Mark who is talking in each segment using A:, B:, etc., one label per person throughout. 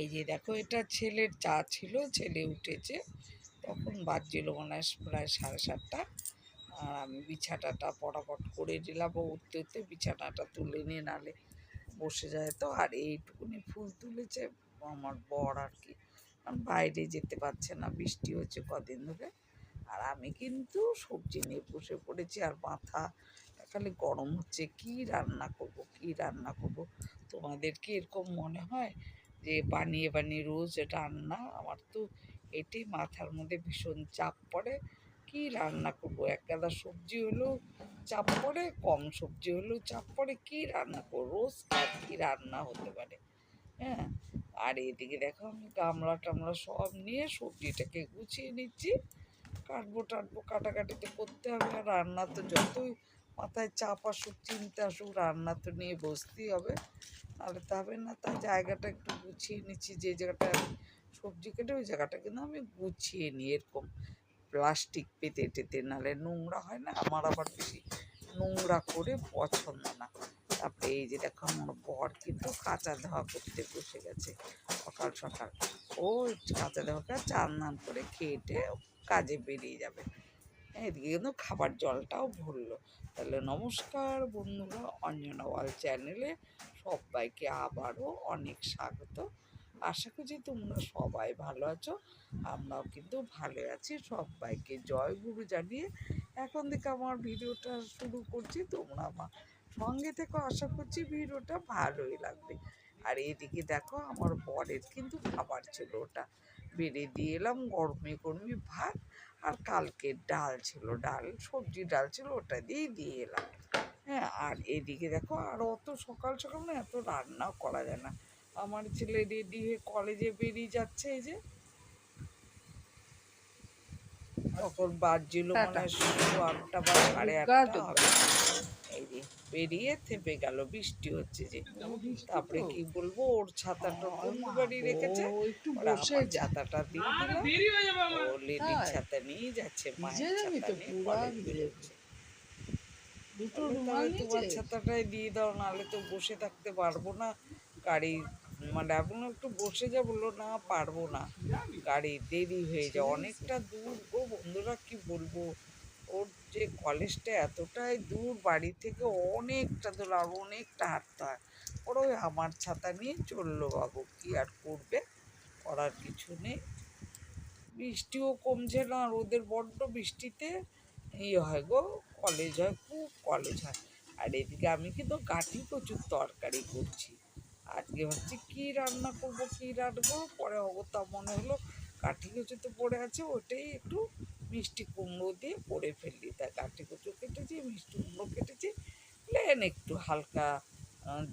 A: এই যে দেখো, এটা ছেলের চা ছিল, ছেলে উঠেছে। তখন বাজছিল মনে হয় প্রায় সাড়ে সাতটা। আর আমি বিছানাটা পটাপট করে দিলাম উঠতে উঠতে বিছানাটা তুলে নিয়ে নালে বসে যায় তো। আর এইটুকুনি ফুল তুলেছে আমার বর আর কি। কারণ বাইরে যেতে পারছে না, বৃষ্টি হচ্ছে কদিন ধরে। আর আমি কিন্তু সবজি নিয়ে বসে পড়েছি, আর মাথা খালি গরম হচ্ছে। কি রান্না করব, কি রান্না করব? তোমাদের কি এরকম মনে হয়? যে বানিয়ে বানিয়ে রোজ রান্না আমার তো এটি মাথার মধ্যে ভীষণ চাপ পড়ে। কি রান্না করব? এক গাদা সবজি হলেও চাপ পড়ে, কম সবজি হলেও চাপ পড়ে, কি রান্না করব? রোজ আর কি রান্না হতে পারে? হ্যাঁ? আর এদিকে দেখো আমি গামলা টামলা সব নিয়ে সবজিটাকে গুছিয়ে নিচ্ছি। কাটবো, টাটবো কাটাকাটি তো করতে হবে। আর রান্না তো যতই মাথায় চাপ আসুক, চিন্তা আসুক, রান্না তো নিয়ে বসতেই হবে। নাহলে তো হবে না, তার জায়গাটা একটু গুছিয়ে নিচ্ছি, যে জায়গাটা আমি সবজি কেটে ওই জায়গাটা কিন্তু আমি গুছিয়ে নিই এরকম প্লাস্টিক পেতে টেতে নাহলে নোংরা হয় না, আমার আবার বেশি নোংরা করে পছন্দ না। তারপরে এই যে দেখো আমার বর কিন্তু কাঁচা ধোয়া করতে বসে গেছে সকাল সকাল। ও কাঁচা ধোয়াকে চান দান করে খেয়েটে কাজে বেরিয়ে যাবে। এদিকে কিন্তু খাবার জলটাও ভরলো। তাহলে নমস্কার বন্ধুরা, অঞ্জনা ওয়াল চ্যানেলে সবাইকে আবারও অনেক স্বাগত। আশা করছি তোমরা সবাই ভালো আছো, আমরাও কিন্তু ভালো আছি। সবাইকে জয় গুরু জানিয়ে এখন থেকে আমার ভিডিওটা শুরু করছি। তোমরা আমার সঙ্গে থেকে, আশা করছি ভিডিওটা ভালোই লাগবে। আর এদিকে দেখো, আমার বরের কিন্তু খাবার ছিল ওটা। বেড়ে দিয়ে এলাম গরমে গরমে ভাত আর কালকের ডাল ছিল ডাল সবজি ডাল ছিল ওটা দিয়েই দিয়ে এলাম। হ্যাঁ আর এদিকে দেখো আর অত সকাল সকাল না এত রান্নাও করা যায় না। আমার ছেলে রেডি হয়ে কলেজে বেরিয়ে যাচ্ছে এই যে। তখন বাজছিল মনে আটটা বা সাড়ে আটটা বেরিয়ে থেপে গেল বৃষ্টি হচ্ছে যে। তারপরে কি বলব ওর ছাতাটা বন্ধু বাড়ি রেখেছে? ওরা আমার ছাতাটা দিয়ে দিলাম ও লেডির ছাতা নিয়ে যাচ্ছে মায়ের ছাতা নিয়ে কলেজ বেরোচ্ছে। তোমার ছাতাটাই দিয়ে দাও নাহলে তো বসে থাকতে পারব না। গাড়ি মানে এখন একটু বসে যা বলল না পারব না। গাড়ি দেরি হয়ে যায়। অনেকটা দূর। গো বন্ধুরা কি বলব? ওর যে কলেজটা এতটাই দূর, বাড়ি থেকে অনেকটা দূর, আর অনেকটা হাঁটতে হয়। ওর ওই আমার ছাতা নিয়ে চলল বাবু, কি আর করবে? করার কিছু নেই। বৃষ্টিও কমছে না, আর ওদের বড্ড বৃষ্টিতে ইয়ে হয় গো, কলেজ হয়, খুব কলেজ হয়। আর এদিকে আমি কিন্তু গাঠি প্রচুর তরকারি করছি। আজকে ভাবছি কী রান্না করব, কী রাখব পরে অগত্যা মনে হলো, কাঠি কচু তো পড়ে আছে, ওটাই একটু মিষ্টি কুমড়ো দিয়ে করে ফেললি। তাই কাঠি কচু কেটেছি, মিষ্টি কুমড়ো কেটেছি, প্লেন একটু হালকা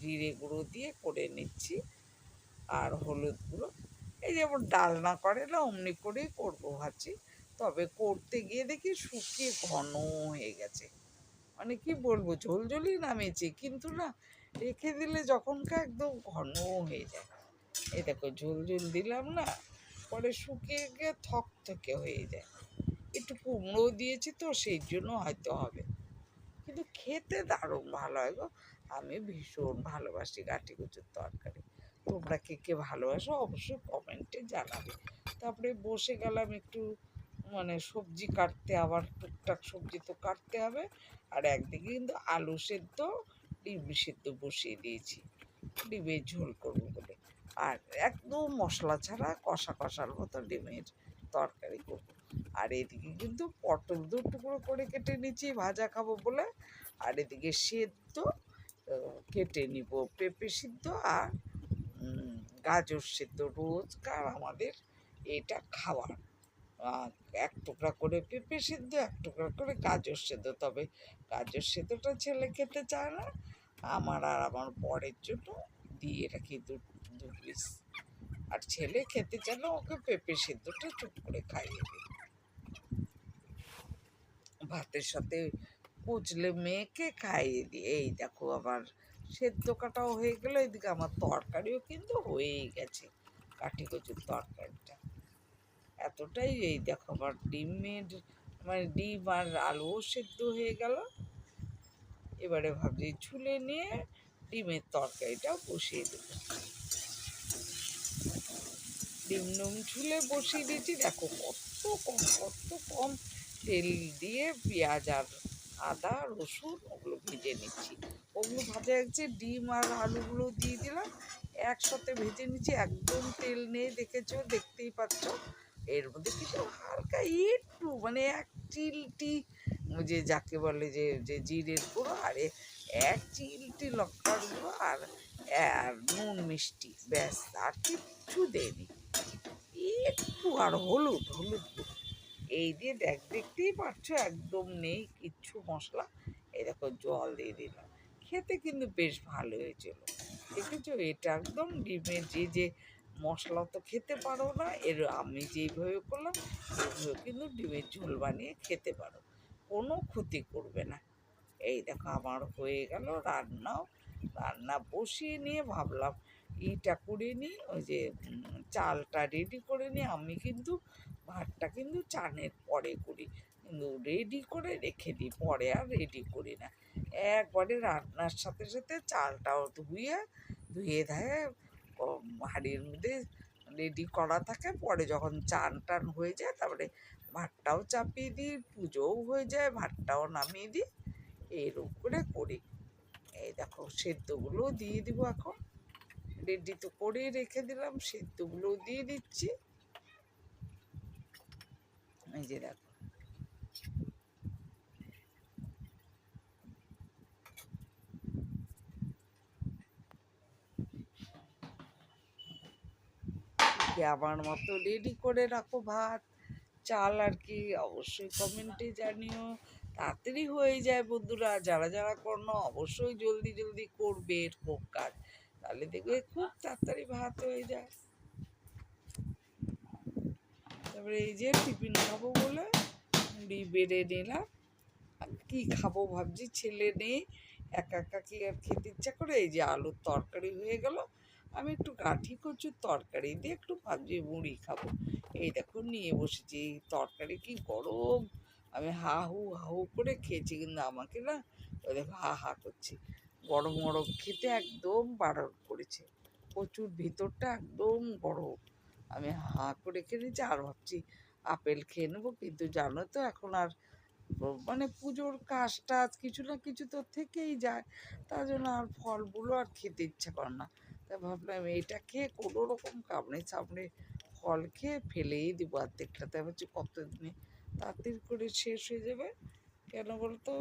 A: জিরে গুঁড়ো দিয়ে করে নিচ্ছি। আর হলুদ গুঁড়ো, এই যেমন ডালনা করে না, অমনি করেই করব ভাবছি। তবে করতে গিয়ে দেখি শুকিয়ে ঘন হয়ে গেছে। মানে কি বলব ঝোলঝোলই নামেছে, কিন্তু না, রেখে দিলে যখনকার একদম ঘন হয়ে যায়। এই দেখো ঝোল ঝোল দিলাম না, পরে শুকিয়ে গিয়ে থক থেকে হয়ে যায়। একটু কুমড়ো দিয়েছি তো, সেই জন্য হয়তো হবে। কিন্তু খেতে দারুণ ভালো হয় গো। আমি ভীষণ ভালোবাসি গাঠি কচুর তরকারি। তোমরা কে কে ভালোবাসো অবশ্যই কমেন্টে জানাবে। তারপরে বসে গেলাম একটু মানে সবজি কাটতে আবার, টুকটাক সবজি তো কাটতে হবে। আর একদিকে কিন্তু আলু সেদ্ধ, ডিম সেদ্ধ বসিয়ে দিয়েছি। ডিমের ঝোল করব বলে। আর একদম মশলা ছাড়া কষা কষার মতো ডিমের তরকারি করব। আর এদিকে কিন্তু পটল দু টুকরো করে কেটে নিচ্ছি ভাজা খাব বলে। আর এদিকে সেদ্ধ কেটে নিব পেঁপে সিদ্ধ আর গাজর সেদ্ধ রোজকার আমাদের এটা আহ, এক টুকরা করে পেঁপে সিদ্ধ এক টুকরা করে গাজর সেদ্ধ। তবে গাজর সেদ্ধটা ছেলে খেতে চায় না। আমার আর আমার বরের জন্য দিয়ে রাখি দু দু পিস আর ছেলে খেতে চাইলে ওকে পেঁপে সিদ্ধটা চুপ করে খাইয়ে দিই। ভাতের সাথে কুচলে মেয়েকে খাইয়ে দিই এই দেখো আমার সেদ্ধ কাটাও হয়ে গেলো, এদিকে আমার তরকারিও কিন্তু হয়েই গেছে, কাঠি কচুর তরকারিটা। এতটাই এই দেখো আবার ডিমের মানে ডিম আর আলুও সেদ্ধ হয়ে গেল। এবারে ভাবছি ছুলে নিয়ে ডিমের তরকারিটাও বসিয়ে দেবো। ডিম নুম ঝুলে বসিয়ে দিয়েছি, দেখো কত কম কত কম। তেল দিয়ে পেঁয়াজ আর আদা, রসুন ওগুলো ভেজে নিচ্ছি। ওগুলো ভাজা যাচ্ছে ডিম আর আলুগুলো দিয়ে দিলাম। একসাথে ভেজে নিচ্ছি, একদম তেল নেই দেখেছ, দেখতেই পাচ্ছ। এর মধ্যে কিছু হালকা একটু মানে এক চিলটি যে যাকে বলে যে যে জিরের গুঁড়ো, আর এক চিলটি লঙ্কার গুঁড়ো আর আর নুন মিষ্টি, ব্যাস, আর কিচ্ছু দেয়নি। একটু আর হলুদ হলুদ। এই দিয়ে দেখ, দেখতেই পাচ্ছ একদম নেই কিচ্ছু মশলা। এই দেখো জল দিয়ে দিলাম। খেতে কিন্তু বেশ ভালো হয়েছিল দেখেছ? এটা একদম ডিমের যে যে মশলা তো খেতে পারো না, এর আমি যেইভাবে করলাম এইভাবে কিন্তু ডিমের ঝোল বানিয়ে খেতে পারো। কোনো ক্ষতি করবে না। এই দেখো, আমার হয়ে গেল রান্নাও। রান্না বসিয়ে নিয়ে ভাবলাম এইটা করে নিই ওই যে চালটা রেডি করে নিই আমি কিন্তু ভাতটা কিন্তু চানের পরে করি, কিন্তু রেডি করে রেখে দিই, পরে আর রেডি করি না। একবারে রান্নার সাথে সাথে চালটাও ধুয়ে ধুয়ে ধায়ে হাঁড়ির মধ্যে রেডি করা থাকে। পরে যখন চান টান হয়ে যায়, তারপরে ভাতটাও চাপিয়ে দিই, পুজোও হয়ে যায়, ভাতটাও নামিয়ে দিই এরকম করে করি। এই দেখো, সেদ্ধগুলোও দিয়ে দিব এখন। রেডি তো করেই রেখে দিলাম সেদ্ধগুলোও দিয়ে দিচ্ছি। এই যে দেখো। আমার মতো রেডি করে রাখো ভাত? চাল আর কি অবশ্যই কমেন্টে জানিও। তাড়াতাড়ি হয়ে যায় বন্ধুরা, যারা যারা করো অবশ্যই জলদি জলদি করবে এরকম কাজ। তাহলে দেখবে খুব তাড়াতাড়ি ভাত হয়ে যায়। তারপরে এই যে টিফিন খাব বলে মুড়ি বেড়ে নিলাম। আর কি খাব ভাবছি, ছেলে নেই, একা একা কি আর খেতে ইচ্ছা করে? এই যে আলুর তরকারি হয়ে গেল। আমি একটু গাঠি কচুর তরকারি দিয়ে একটু ভাবছি মুড়ি খাব। এই দেখো নিয়ে বসেছি, এই তরকারি কি গরম। আমি হা হু হা হু করে খেয়েছি, কিন্তু আমাকে না, ওই দেখো হা হা করছি। গরম গরম খেতে একদম বারণ করেছে। প্রচুর ভিতরটা একদম গরম। আমি হা করে নিচ্ছি আর ভাবছি আপেল খেয়ে নেব, কিন্তু জানো তো এখন আর মানে পুজোর কাজ টাজ কিছু না কিছু তো থেকেই যায়। তার জন্য আর ফলগুলো আর খেতে ইচ্ছা করে না। তাই ভাবলাম এইটা খেয়ে কোনো রকম কামড়ে চামড়ে ফল খেয়ে ফেলেই দিব অর্ধেকটা তাই ভাবছি কতদিনে তাড়াতাড়ি করে শেষ হয়ে যাবে। কেন বলতো?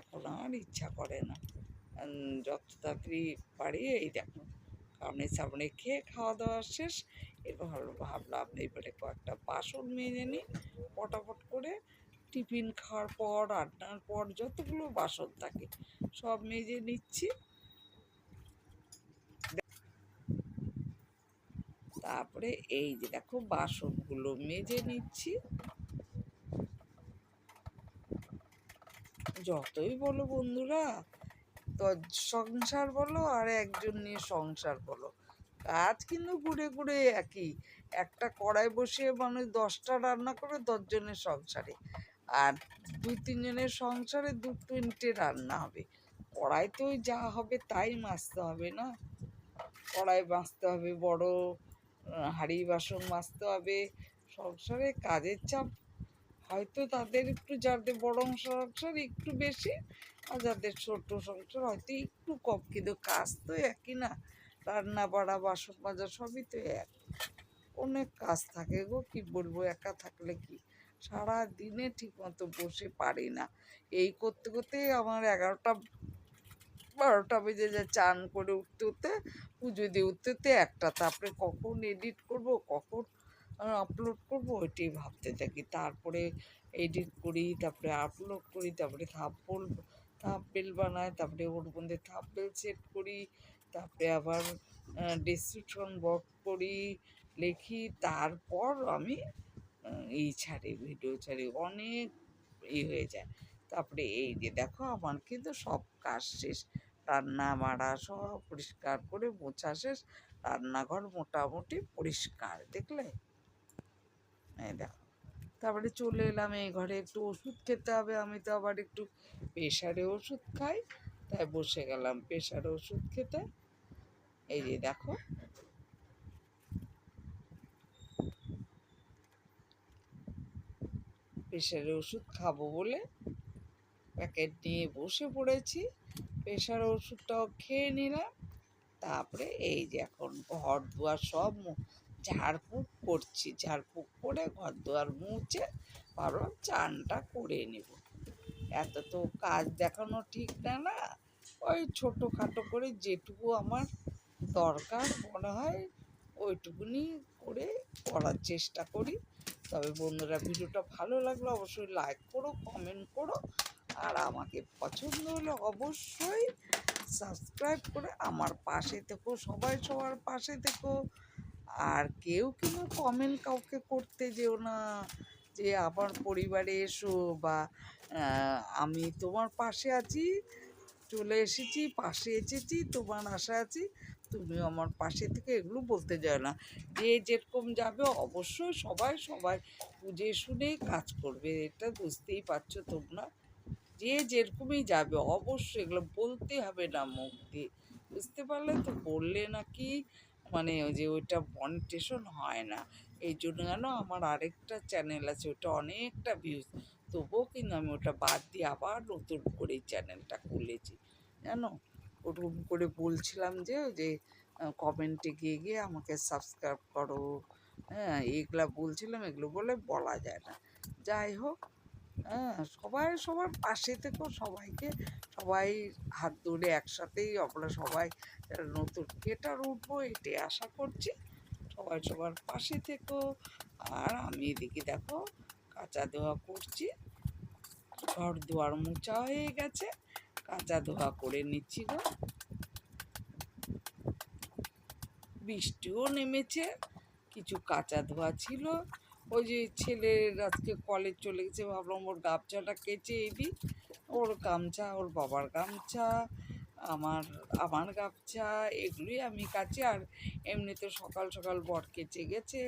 A: এখন আর ইচ্ছা করে না। যত তাড়াতাড়ি পারি, এই দেখো। কামড়ে চামড়ে খেয়ে খাওয়া দাওয়া শেষ। এবার ভাবলাম- এবারে কয়েকটা বাসন মেজে নিই। পটাপট করে টিফিন খাওয়ার পর, রান্নার পর যতগুলো বাসন থাকে, সব মেজে নিচ্ছি। তারপরে এই যে দেখো বাসনগুলো মেজে নিচ্ছি। যতই বলো বন্ধুরা সংসার বলো আর একজন নিয়ে সংসার বলো। কাজ কিন্তু ঘুরে ঘুরে একই। একটা কড়াই বসিয়ে মানুষ দশটা রান্না করে, দশজনের সংসারে। আর দু তিনজনের সংসারে দু তিনটে রান্না হবে। কড়াইতেও যা হবে তাই মাজতে হবে না? কড়াই মাজতে হবে, বড় হাঁড়ি বাসন মাজতে হবে। সংসারে কাজের চাপ হয়তো তাদের একটু যাদের বড় সংসার, একটু বেশি। আর যাদের ছোট সংসার, হয়তো একটু কম, কিন্তু কাজ তো একই না। রান্না, বাড়া, বাসন মাজা সবই তো এক। অনেক কাজ থাকে গো, কি বলব, একা থাকলে কি? সারা দিনে ঠিক মতো বসে পারি না। এই করতে করতে আমার এগারোটা, বারোটা বেজে যায় চান করে উঠতে উঠতে, পুজো দিয়ে উঠতে উঠতে একটা। তারপরে কখন এডিট করব, কখন আপলোড করব, ওইটাই ভাবতে থাকি। তারপরে এডিট করি, তারপরে আপলোড করি, তারপরে থাপ্পল থাপ্পেল বানাই, তারপরে ওর মধ্যে থাপ্পেল সেট করি, তারপরে আবার ডিসক্রিপশন বক্স করি, লিখি, তারপর আমি এই ছাড়ি ভিডিও ছাড়ি, অনেক ই হয়ে যায়। তারপরে এই যে দেখো, আমার কিন্তু সব কাজ শেষ। রান্না মারা সব পরিষ্কার করে মোছা শেষ। রান্নাঘর মোটামুটি পরিষ্কার, দেখলে? দেখো। তারপরে চলে এলাম এই ঘরে, একটু ওষুধ খেতে হবে, আমি তো আবার একটু প্রেশারে ওষুধ খাই, তাই বসে গেলাম প্রেশারে ওষুধ খেতে। এই যে দেখো। প্রেশারের ওষুধ খাব বলে প্যাকেট নিয়ে বসে পড়েছি প্রেশার ওষুধটাও খেয়ে নিলাম, তারপরে এই যে এখন ঘর দুয়ার সব ঝাড়ফুঁক করছি, ঝাড়ফুঁক করে ঘর দুয়ার মুছে ভাবলাম চানটা করে নেব। এত তো কাজ দেখানো ঠিক না না? ওই ছোটোখাটো করে যেটুকু আমার দরকার মনে হয় ওইটুকুনি করে করার চেষ্টা করি। তবে বন্ধুরা, ভিডিওটা ভালো লাগলে অবশ্যই লাইক করো কমেন্ট করো। আর আমাকে পছন্দ হলে অবশ্যই সাবস্ক্রাইব করে আমার পাশে থেকো, সবাই সবার পাশে থেকো। আর কেউ কিন্তু কমেন্ট কাউকে করতে যেও না, যে আমার পরিবারে এসো বা আমি তোমার পাশে আছি, চলে এসেছি, পাশে এসেছি, তোমার আশা আছি, তুমিও আমার পাশে থেকে এগুলো বলতে যায় না। যে যেরকম যাবে অবশ্যই সবাই সবাই বুঝে শুনেই কাজ করবে, এটা বুঝতেই পারছ তোমরা। যে যেরকমই যাবে অবশ্যই এগুলো বলতে হবে না মুখ দিয়ে। বুঝতে পারলে তো বললে নাকি মানে ওই যে ওইটা মনিটেশন হয় না। এই জন্য কেন আমার আরেকটা চ্যানেল আছে ওটা অনেকটা ভিউজ তবুও কিন্তু আমি ওটা বাদ দিয়ে আবার নতুন করে চ্যানেলটা খুলেছি। জানো? ওরকম করে বলছিলাম যে যে কমেন্টে গিয়ে গিয়ে আমাকে সাবস্ক্রাইব করো। হ্যাঁ এগুলা বলছিলাম, এগুলো বলে বলা যায় না। যাই হোক হ্যাঁ সবাই সবার পাশে থেকেও সবাইকে, সবাই হাত ধরে একসাথেই আমরা সবাই নতুন কেটার উঠবো, এটাই আশা করছি। সবাই সবার পাশে থেকো। আর আমি এদিকে দেখো, কাঁচা ধোয়া করছি। ঘর দুয়ার মোচা হয়ে গেছে, কাঁচা ধোয়া করে নিচ্ছি গো। বৃষ্টিও নেমেছে, কিছু কাঁচা ধোয়া ছিল। ওই যে ছেলের আজকে কলেজ চলে গেছে, ভাবলাম ওর গামছাটা কেচে দিই ওর গামছা, ওর বাবার গামছা, আমার আমার গামছা, এগুলোই আমি কাচি। আর এমনিতে সকাল সকাল বর কেচে গেছে,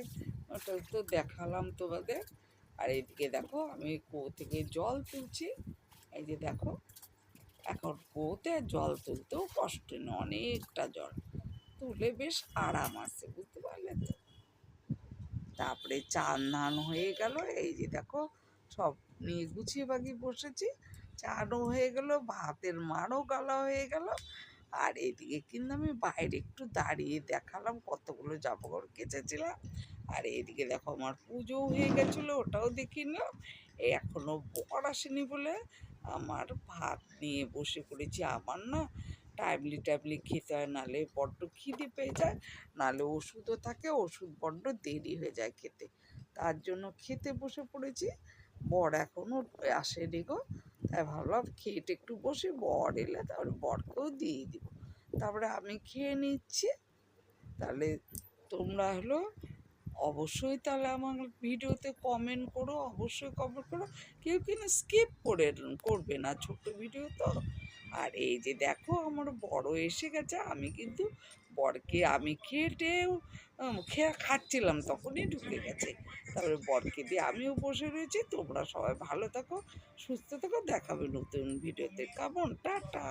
A: ওটা তো দেখালাম তোমাদের। আর এদিকে দেখো, আমি কুয়ো থেকে জল তুলছি। এই যে দেখো, এখন কুয়োতে জল তুলতেও কষ্ট নেই, অনেকটা জল। তুলে বেশ আরাম আছে, বুঝতে পারলে তো? তারপরে চান ধান হয়ে গেল। এই যে দেখো, সব নিয়ে গুছিয়ে বাগিয়ে বসেছি। চানও হয়ে গেল, ভাতের মারও গালা হয়ে গেল। আর এদিকে কিন্তু আমি বাইরে একটু দাঁড়িয়ে দেখালাম কতগুলো জামাকাপড় কেচেছিলাম। আর এদিকে দেখো আমার পুজোও হয়ে গেছিল, ওটাও দেখিয়ে নিলাম। এখনও বর আসেনি বলে আমার ভাত নিয়ে বসে পড়েছি। আমার না টাইমলি টাইমলি খেতে হয় নাহলে বড্ড খিদে পেয়ে যায় নাহলে ওষুধও থাকে, ওষুধ বড্ড দেরি হয়ে যায় খেতে। তার জন্য খেতে বসে পড়েছি, বর এখনও আসেনি গো। তাই ভাবলাম খেয়েটে একটু বসে, বর এলে তারপরে বরকেও দিয়ে দিব। তারপরে আমি খেয়ে নিচ্ছি। তাহলে তোমরা হলো অবশ্যই তাহলে আমার ভিডিওতে কমেন্ট করো, অবশ্যই কমেন্ট করো। কেউ কিন্তু স্কিপ করে করবে না, ছোট্ট ভিডিও তো। আর এই যে দেখো আমার বড় এসে গেছে, আমি কিন্তু বরকে আমি খেটেও খেয়ে খাচ্ছিলাম, তখনই ঢুকে গেছে। তারপরে বরকে দিয়ে আমিও বসে রয়েছি, তোমরা সবাই ভালো থাকো, সুস্থ থাকো, দেখাবে নতুন ভিডিওতে। কেমন? টাটা!